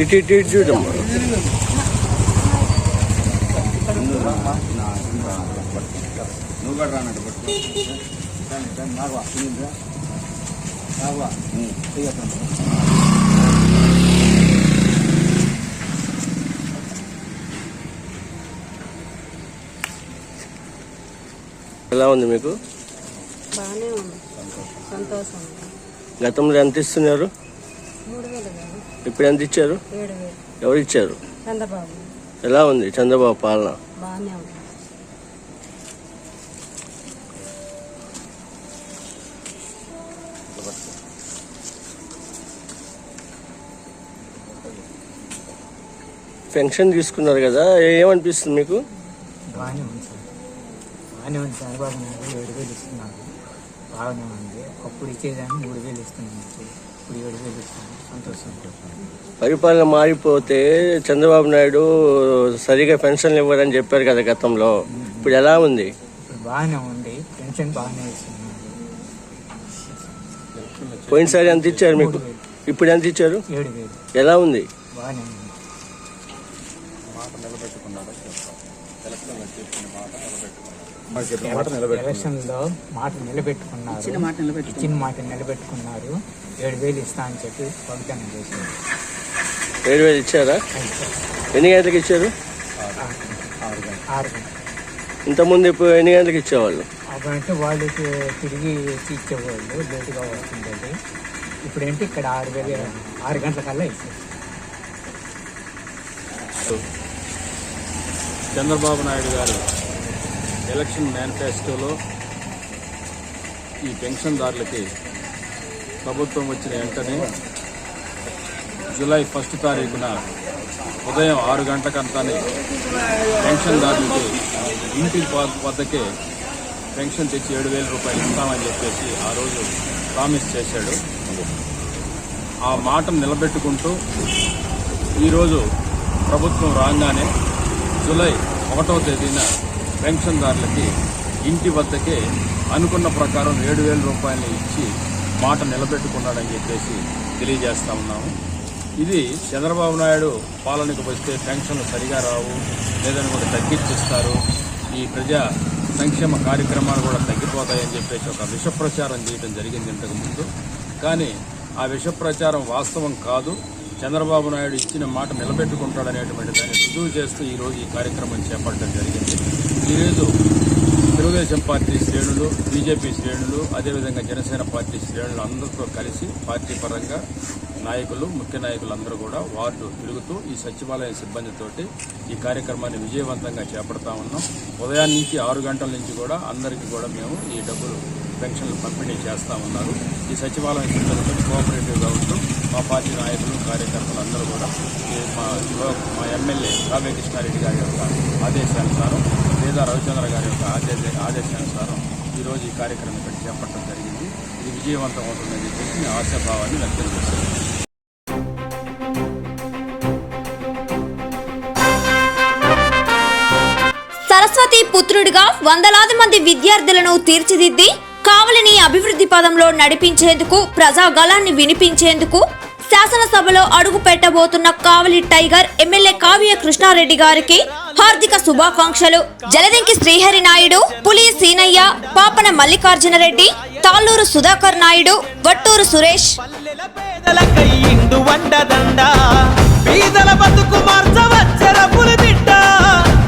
ఇటు ఇటు ఇటు చూడమ్మా ఎలా ఉంది మీకు? బాగానే ఉంది. సంతోషం. గతంలో ఎంత ఇస్తున్నారు? ఇప్పుడు ఎంత ఇచ్చారు? ఎవరు ఇచ్చారు? చంద్రబాబు. ఎలా ఉంది చంద్రబాబు పాలన? పెన్షన్ తీసుకున్నారు కదా ఏమనిపిస్తుంది మీకు? బాగానే ఉంది సార్. బాగానే ఉంది నాయుడు ఏడు వేలు ఇస్తున్నారు. బాగానే ఉంది. అప్పుడు ఇచ్చేదాన్ని మూడు వేలు ఇస్తున్నాను ఇప్పుడు ఏడు వేలు ఇస్తున్నాను. సంతోషం. పరిపాలన మారిపోతే చంద్రబాబు నాయుడు సరిగా పెన్షన్లు ఇవ్వరని చెప్పారు కదా గతంలో. ఇప్పుడు ఎలా ఉంది? ఇప్పుడు బాగానే ఉంది. పెన్షన్ బాగానే ఇస్తున్నారు పోయినసారి ఎంత ఇచ్చారు మీకు? ఇప్పుడు ఎంత ఇచ్చారు? ఏడు వేలు. ఎలా ఉంది? బాగానే ఉంది. ఎలక్షన్లో మాట నిలబెట్టుకున్నారు. ఇచ్చిన మాట నిలబెట్టుకున్నారు. ఏడు వేలు ఇస్తా అని చెప్పి వాగ్దానం చేశారు. ఏడు వేలు ఇచ్చారా? ఎన్ని గంటలకు ఇచ్చారు? ఆరు ఇంతకుముందు ఇప్పుడు ఎన్ని గంటలకు ఇచ్చేవాళ్ళు? అప్పుడంటే వాళ్ళకి తిరిగి ఇచ్చి ఇచ్చేవాళ్ళు లేటుగా వస్తుండేది. ఇప్పుడేంటి ఇక్కడ ఆరు వేలు ఆరు గంటల కల్లా ఇచ్చారు. చంద్రబాబు నాయుడు గారు ఎలక్షన్ మేనిఫెస్టోలో ఈ పెన్షన్దారులకి ప్రభుత్వం వచ్చిన వెంటనే జూలై ఫస్ట్ తారీఖున ఉదయం ఆరు గంటకంతానే పెన్షన్దారులకి ఇంటి వద్దకే పెన్షన్ తెచ్చి ఏడు వేల రూపాయలు ఇస్తామని చెప్పేసి ఆ రోజు ప్రామిస్ చేశాడు. ఆ మాటను నిలబెట్టుకుంటూ ఈరోజు ప్రభుత్వం రాగానే జూలై ఒకటవ తేదీన పెన్షన్దారులకి ఇంటి వద్దకే అనుకున్న ప్రకారం ఏడు వేల రూపాయలు ఇచ్చి మాట నిలబెట్టుకున్నాడని చెప్పేసి తెలియజేస్తా ఉన్నాము. ఇది చంద్రబాబు నాయుడు పాలనకు వస్తే పెన్షన్లు సరిగా రావు లేదని కూడా తగ్గించిస్తారు. ఈ ప్రజా సంక్షేమ కార్యక్రమాలు కూడా తగ్గిపోతాయని చెప్పేసి ఒక విష ప్రచారం చేయడం జరిగింది ఇంతకుముందు కానీ ఆ విష ప్రచారం వాస్తవం కాదు. చంద్రబాబు నాయుడు ఇచ్చిన మాట నిలబెట్టుకుంటాడనేటువంటి దాన్ని రుజువు చేస్తూ ఈరోజు ఈ కార్యక్రమం చేపట్టడం జరిగింది. ఈరోజు తెలుగుదేశం పార్టీ శ్రేణులు బీజేపీ శ్రేణులు అదేవిధంగా జనసేన పార్టీ శ్రేణులు అందరితో కలిసి పార్టీ పరంగా నాయకులు ముఖ్య నాయకులు అందరూ కూడా వార్డు తిరుగుతూ ఈ సచివాలయ సిబ్బందితోటి ఈ కార్యక్రమాన్ని విజయవంతంగా చేపడతా ఉన్నాం. ఉదయం నుంచి ఆరు గంటల నుంచి కూడా అందరికీ కూడా మేము ఈ డబ్బులు పెన్షన్లు పంపిణీ చేస్తా ఉన్నారు. ఈ సచివాలయం సిబ్బందితో కోఆపరేటివ్గా ఉంటూ మా పార్టీ నాయకులు కార్యకర్తలు అందరూ కూడా మా మా ఎమ్మెల్యే కావ్య కృష్ణారెడ్డి గారి యొక్క ఆదేశానుసారం లేదా రవిచంద్ర గారి యొక్క ఆదేశ ఆదేశానుసారం ఈరోజు ఈ కార్యక్రమం ఇక్కడ చేపట్టడం జరిగింది. ఇది విజయవంతం అవుతుందని చెప్పేసి మేము ఆశాభావాన్ని వ్యక్తం చేస్తున్నాం. సరస్వతి పుత్రుడిగా వందలాది మంది విద్యార్థులను తీర్చిదిద్ది కావలిని అభివృద్ధి పదంలో నడిపించేందుకు ప్రజాగళాన్ని వినిపించేందుకు శాసనసభలో అడుగు పెట్టబోతున్న కావలి టైగర్ ఎమ్మెల్యే కావ్య కృష్ణారెడ్డి గారికి హార్దిక శుభాకాంక్షలు. జలదింకి శ్రీహరి నాయుడు పులి సీనయ్య పాపన మల్లికార్జునరెడ్డి తాళ్ళూరు సుధాకర్ నాయుడు వట్టూరు సురేష్.